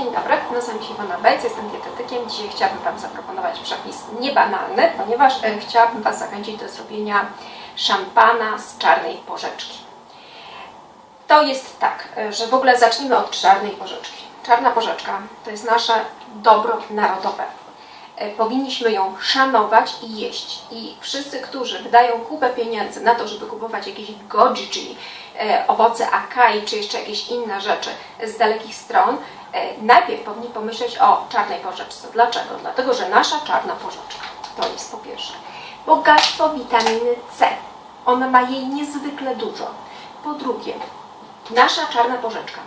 Dzień dobry, nazywam się Iwona Bejc, jestem dietetykiem. Dzisiaj chciałabym Wam zaproponować przepis niebanalny, ponieważ e, chciałabym Was zachęcić do zrobienia szampana z czarnej porzeczki. To jest tak, e, że w ogóle zacznijmy od czarnej porzeczki. Czarna porzeczka to jest nasze dobro narodowe. E, Powinniśmy ją szanować i jeść. I wszyscy, którzy wydają kupę pieniędzy na to, żeby kupować jakieś goji, czyli owoce akai, czy jeszcze jakieś inne rzeczy z dalekich stron, najpierw powinni pomyśleć o czarnej porzeczce. Dlaczego? Dlatego, że nasza czarna porzeczka to jest po pierwsze bogactwo witaminy C. Ona ma jej niezwykle dużo. Po drugie, nasza czarna porzeczka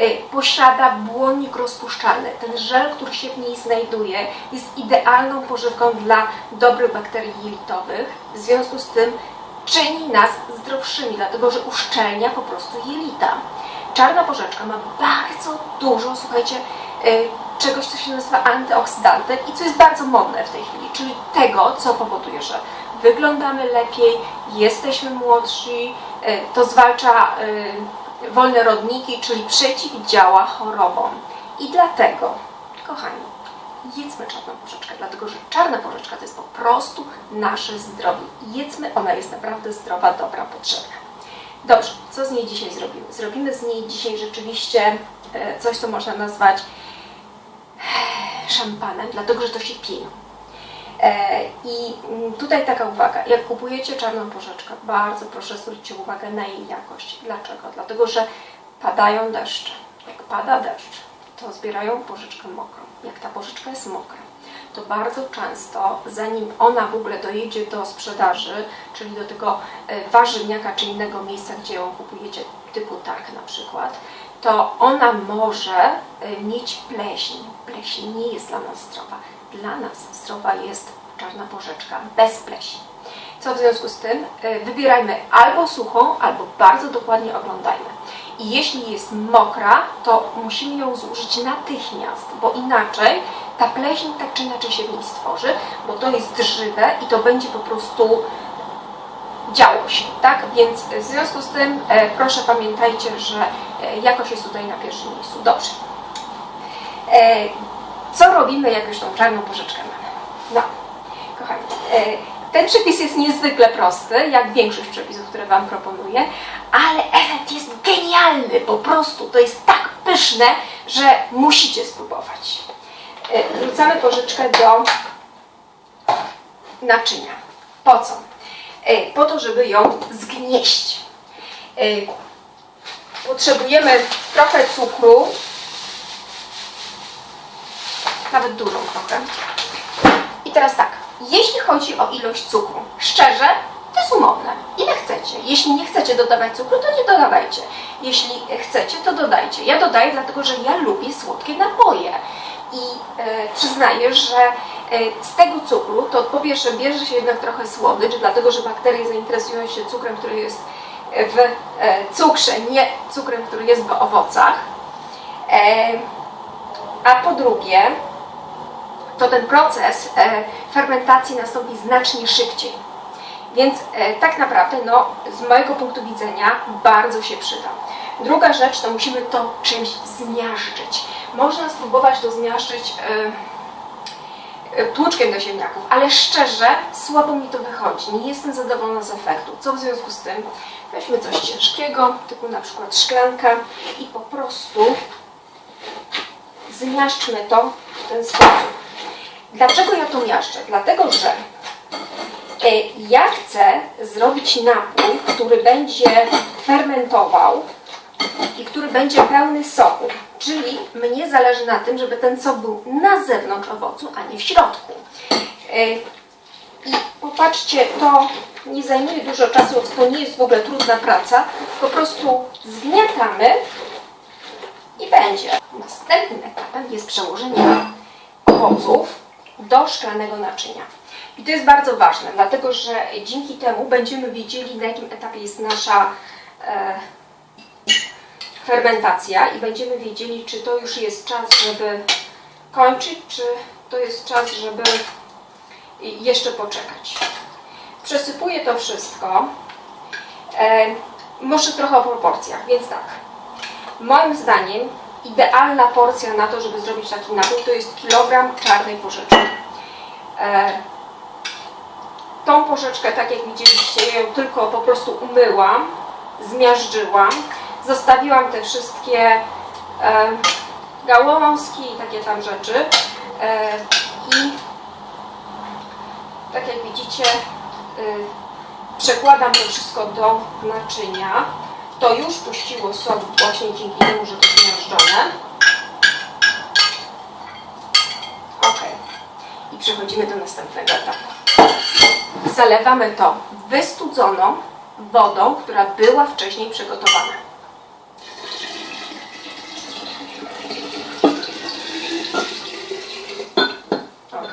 y, posiada błonnik rozpuszczalny. Ten żel, który się w niej znajduje, jest idealną pożywką dla dobrych bakterii jelitowych. W związku z tym czyni nas zdrowszymi, dlatego że uszczelnia po prostu jelita. Czarna porzeczka ma bardzo dużo, słuchajcie, y, czegoś, co się nazywa antyoksydantem i co jest bardzo modne w tej chwili, czyli tego, co powoduje, że wyglądamy lepiej, jesteśmy młodsi, y, to zwalcza y, wolne rodniki, czyli przeciwdziała chorobom. I dlatego, kochani, jedzmy czarną porzeczkę, dlatego że czarna porzeczka to jest po prostu nasze zdrowie. Jedzmy, ona jest naprawdę zdrowa, dobra, potrzebna. Dobrze, co z niej dzisiaj zrobimy? Zrobimy z niej dzisiaj rzeczywiście e, coś, co można nazwać szampanem, dlatego że to się pije. E, I mm, tutaj taka uwaga, jak kupujecie czarną porzeczkę, bardzo proszę zwróćcie uwagę na jej jakość. Dlaczego? Dlatego, że padają deszcze. Jak pada deszcz, to zbierają porzeczkę mokrą. Jak ta porzeczka jest mokra, to bardzo często, zanim ona w ogóle dojedzie do sprzedaży, czyli do tego e, warzywniaka czy innego miejsca, gdzie ją kupujecie, typu tak na przykład, to ona może e, mieć pleśń. Pleśń nie jest dla nas zdrowa. Dla nas zdrowa jest czarna porzeczka bez pleśni. Co w związku z tym? E, Wybierajmy albo suchą, albo bardzo dokładnie oglądajmy. I jeśli jest mokra, to musimy ją zużyć natychmiast, bo inaczej ta pleśń tak czy inaczej się w niej stworzy, bo to jest żywe i to będzie po prostu działo się, tak? Więc w związku z tym e, proszę pamiętajcie, że e, jakość jest tutaj na pierwszym miejscu. Dobrze. E, co robimy, jak już tą czarną porzeczkę mamy? No, kochani, e, ten przepis jest niezwykle prosty, jak większość przepisów, które Wam proponuję, ale efekt jest genialny, po prostu. To jest tak pyszne, że musicie spróbować. E, Wrzucamy porzeczkę do naczynia. Po co? E, Po to, żeby ją zgnieść. E, Potrzebujemy trochę cukru, nawet dużą trochę. I teraz tak, jeśli chodzi o ilość cukru, szczerze, to jest umowne. Ile chcecie. Jeśli nie chcecie dodawać cukru, to nie dodawajcie. Jeśli chcecie, to dodajcie. Ja dodaję, dlatego że ja lubię słodkie napoje. I e, przyznaję, że e, z tego cukru, to po pierwsze bierze się jednak trochę słodycz, dlatego że bakterie zainteresują się cukrem, który jest w e, cukrze, nie cukrem, który jest w owocach. A po drugie, to ten proces fermentacji nastąpi znacznie szybciej. Więc tak naprawdę, no, z mojego punktu widzenia, bardzo się przyda. Druga rzecz, to musimy to czymś zmiażdżyć. Można spróbować to zmiażdżyć e, e, tłuczkiem do ziemniaków, ale szczerze, słabo mi to wychodzi. Nie jestem zadowolona z efektu. Co w związku z tym? Weźmy coś ciężkiego, typu na przykład szklanka i po prostu zmiażdżmy to w ten sposób. Dlaczego ja to miaszczę? Dlatego, że e, ja chcę zrobić napój, który będzie fermentował i który będzie pełny soku. Czyli mnie zależy na tym, żeby ten sok był na zewnątrz owocu, a nie w środku. E, I popatrzcie, to nie zajmuje dużo czasu, to nie jest w ogóle trudna praca. Po prostu zgniatamy i będzie. Następnym etapem jest przełożenie owoców do szklanego naczynia. I to jest bardzo ważne, dlatego że dzięki temu będziemy wiedzieli, na jakim etapie jest nasza e, fermentacja i będziemy wiedzieli, czy to już jest czas, żeby kończyć, czy to jest czas, żeby jeszcze poczekać. Przesypuję to wszystko. E, może trochę o proporcjach, więc tak. Moim zdaniem idealna porcja na to, żeby zrobić taki napój, to jest kilogram czarnej porzeczki. E, tą porzeczkę, tak jak widzieliście, ja ją tylko po prostu umyłam, zmiażdżyłam, zostawiłam te wszystkie e, gałązki i takie tam rzeczy. E, i tak jak widzicie y, przekładam to wszystko do naczynia. To już puściło sok właśnie dzięki temu, że to zmiażdżone. Ok i przechodzimy do następnego etapu. Zalewamy to wystudzoną wodą, która była wcześniej przygotowana Ok.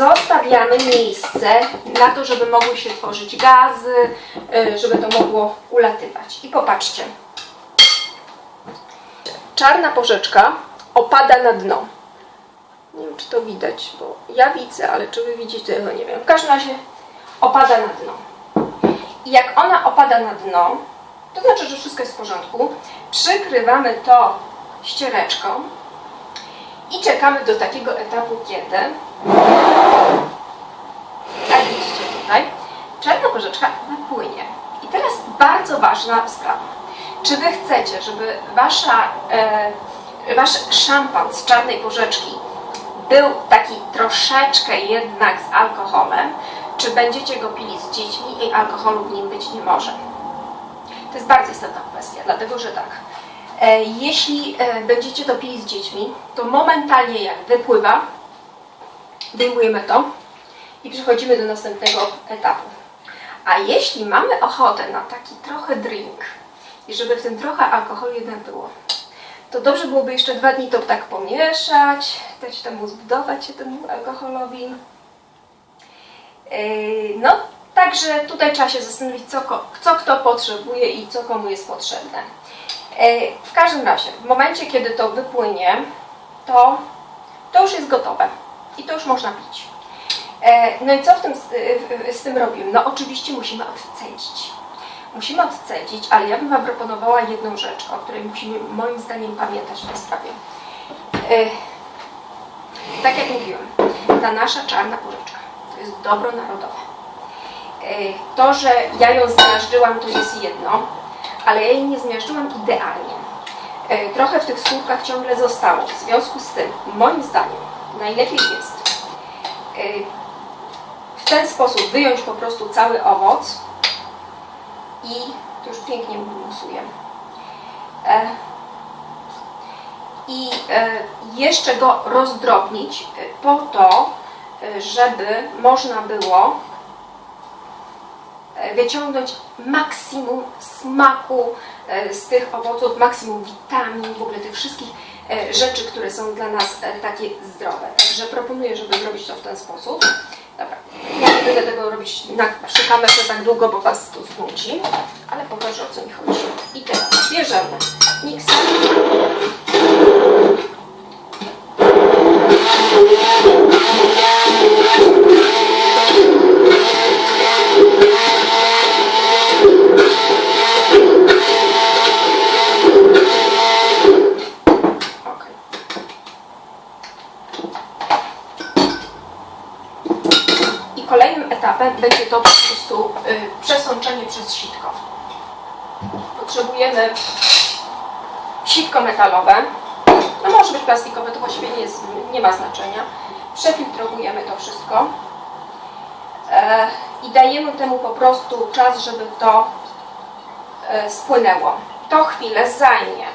Zostawiamy miejsce na to, żeby mogły się tworzyć gazy, y, żeby to mogło ulatywać. I popatrzcie. Czarna porzeczka opada na dno. Nie wiem, czy to widać, bo ja widzę, ale czy wy widzicie, tego nie wiem. W każdym razie opada na dno. I jak ona opada na dno, to znaczy, że wszystko jest w porządku. Przykrywamy to ściereczką i czekamy do takiego etapu, kiedy jak widzicie tutaj, porzeczka wypłynie. I teraz bardzo ważna sprawa. Czy Wy chcecie, żeby wasza, e, Wasz szampan z czarnej porzeczki był taki troszeczkę jednak z alkoholem, czy będziecie go pili z dziećmi i alkoholu w nim być nie może? To jest bardzo istotna kwestia, dlatego że tak, e, jeśli e, będziecie to pili z dziećmi, to momentalnie jak wypływa, wyjmujemy to i przechodzimy do następnego etapu. A jeśli mamy ochotę na taki trochę drink i żeby w tym trochę alkoholu jednak było, to dobrze byłoby jeszcze dwa dni to tak pomieszać, dać temu zbudować się temu alkoholowi. Yy, No, także tutaj trzeba się zastanowić, co, co kto potrzebuje i co komu jest potrzebne. Yy, W każdym razie, w momencie, kiedy to wypłynie, to, to już jest gotowe i to już można pić. E, No i co w tym, z, tym robimy? No oczywiście musimy odcedzić. Musimy odcedzić, ale ja bym Wam proponowała jedną rzecz, o której musimy moim zdaniem pamiętać w tej sprawie. E, Tak jak mówiłem, ta nasza czarna porzeczka to jest dobro narodowe. E, To, że ja ją zmiażdżyłam, to jest jedno, ale ja jej nie zmiażdżyłam idealnie. Trochę w tych skórkach ciągle zostało. W związku z tym, moim zdaniem, najlepiej jest ten sposób wyjąć po prostu cały owoc i to już pięknie musuję. E, I e, jeszcze go rozdrobnić e, po to, żeby można było wyciągnąć maksimum smaku z tych owoców, maksimum witamin, w ogóle tych wszystkich rzeczy, które są dla nas takie zdrowe. Także proponuję, żeby zrobić to w ten sposób. Dobra, nie będę tego robić na, przy kamerze tak długo, bo Was to znuci, ale pokażę o co mi chodzi. I teraz bierzemy mikser. Będzie to po prostu y, przesączenie przez sitko. Potrzebujemy sitko metalowe. No może być plastikowe, to właściwie nie, jest, nie ma znaczenia. Przefiltrowujemy to wszystko. E, I dajemy temu po prostu czas, żeby to e, spłynęło. To chwilę zajmie,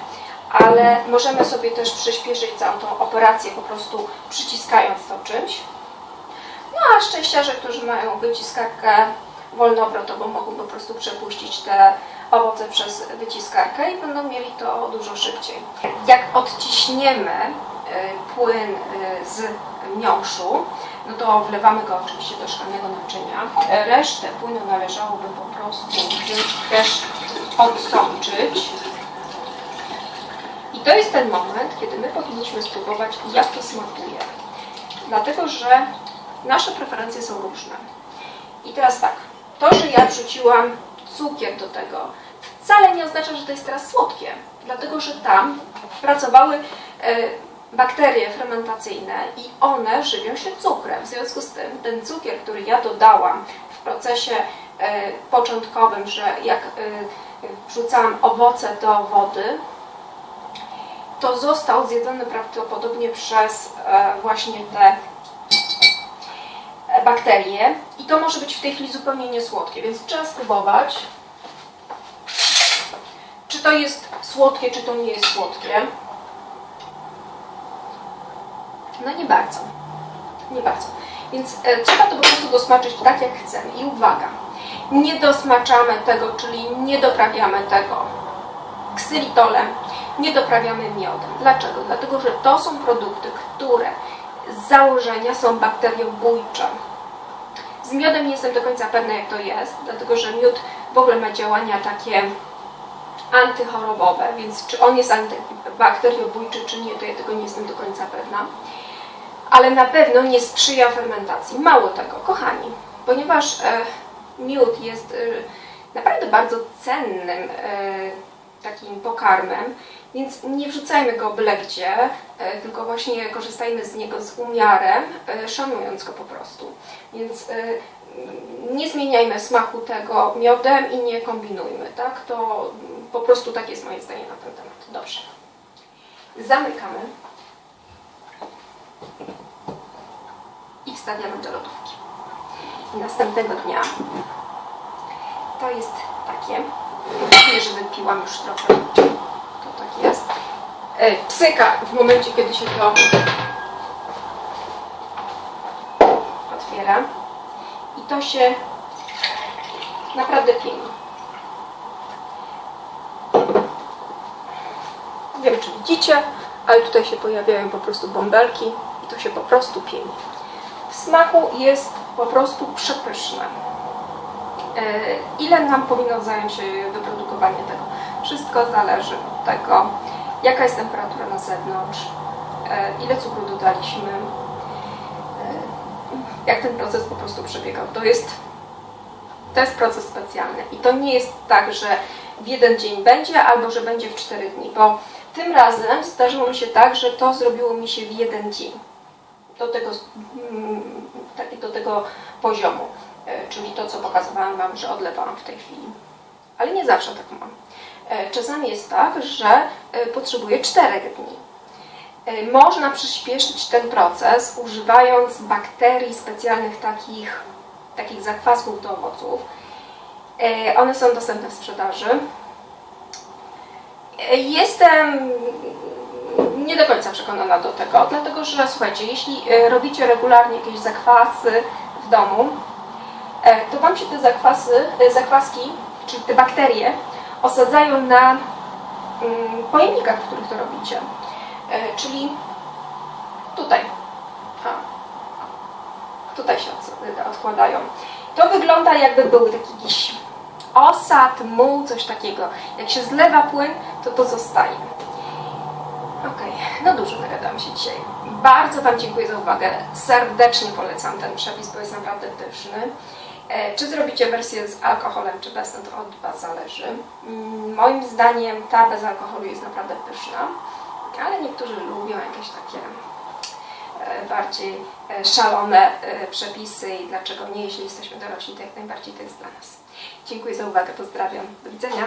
ale możemy sobie też przyspieszyć całą tą operację po prostu przyciskając to czymś. No a szczęściarze, którzy mają wyciskarkę wolnoobrotową, mogą po prostu przepuścić te owoce przez wyciskarkę i będą mieli to dużo szybciej. Jak odciśniemy y, płyn y, z miąższu, no to wlewamy go oczywiście do szklanego naczynia. Resztę płynu należałoby po prostu też odsączyć. I to jest ten moment, kiedy my powinniśmy spróbować, jak to smakuje. Dlatego, że nasze preferencje są różne. I teraz tak, to, że ja wrzuciłam cukier do tego, wcale nie oznacza, że to jest teraz słodkie, dlatego że tam pracowały e, bakterie fermentacyjne i one żywią się cukrem. W związku z tym ten cukier, który ja dodałam w procesie e, początkowym, że jak e, wrzucałam owoce do wody, to został zjedzony prawdopodobnie przez właśnie te bakterie i to może być w tej chwili zupełnie niesłodkie, więc trzeba spróbować, czy to jest słodkie, czy to nie jest słodkie. No nie bardzo. Nie bardzo. Więc e, trzeba to po prostu dosmaczyć tak, jak chcemy. I uwaga, nie dosmaczamy tego, czyli nie doprawiamy tego ksylitolem, nie doprawiamy miodem. Dlaczego? Dlatego, że to są produkty, które z założenia są bakteriobójcze. Z miodem nie jestem do końca pewna, jak to jest, dlatego że miód w ogóle ma działania takie antychorobowe, więc czy on jest antybakteriobójczy, czy nie, to ja tego nie jestem do końca pewna. Ale na pewno nie sprzyja fermentacji. Mało tego, kochani, ponieważ e, miód jest e, naprawdę bardzo cennym e, takim pokarmem, więc nie wrzucajmy go byle gdzie, e, tylko właśnie korzystajmy z niego z umiarem, e, szanując go po prostu. Więc e, nie zmieniajmy smaku tego miodem i nie kombinujmy, tak? To po prostu tak jest moje zdanie na ten temat. Dobrze. Zamykamy i wstawiamy do lodówki. I następnego dnia to jest takie, nie, że wypiłam już trochę, to tak jest. E, Psyka w momencie, kiedy się to otwiera i to się naprawdę pieni. Nie wiem, czy widzicie, ale tutaj się pojawiają po prostu bąbelki i to się po prostu pieni. W smaku jest po prostu przepyszne. E, Ile nam powinno zająć się wyprodukowanie tego? Wszystko zależy od tego, jaka jest temperatura na zewnątrz, e, ile cukru dodaliśmy, e, jak ten proces po prostu przebiegał. To jest, to jest proces specjalny i to nie jest tak, że w jeden dzień będzie albo że będzie w cztery dni, bo tym razem zdarzyło mi się tak, że to zrobiło mi się w jeden dzień do tego, mm, do tego poziomu, e, czyli to, co pokazywałam Wam, że odlewałam w tej chwili. Ale nie zawsze tak mam. E, Czasami jest tak, że e, potrzebuję 4 dni. E, Można przyspieszyć ten proces używając bakterii specjalnych takich, takich zakwasków do owoców. One są dostępne w sprzedaży. Jestem nie do końca przekonana do tego, dlatego że słuchajcie, jeśli robicie regularnie jakieś zakwasy w domu, to Wam się te zakwasy, zakwaski, czyli te bakterie osadzają na mm, pojemnikach, w których to robicie. E, Czyli tutaj. A, tutaj się od- odkładają. To wygląda jakby był taki jakiś osad, muł, coś takiego. Jak się zlewa płyn, to to zostaje. Okej, no dużo nagadałam się dzisiaj. Bardzo Wam dziękuję za uwagę. Serdecznie polecam ten przepis, bo jest naprawdę pyszny. E, Czy zrobicie wersję z alkoholem, czy bez, no to od Was zależy. Mm, Moim zdaniem ta bez alkoholu jest naprawdę pyszna, ale niektórzy lubią jakieś takie e, bardziej e, szalone przepisy i dlaczego nie, jeśli jesteśmy dorośli, to jak najbardziej to jest dla nas. Dziękuję za uwagę, pozdrawiam, do widzenia.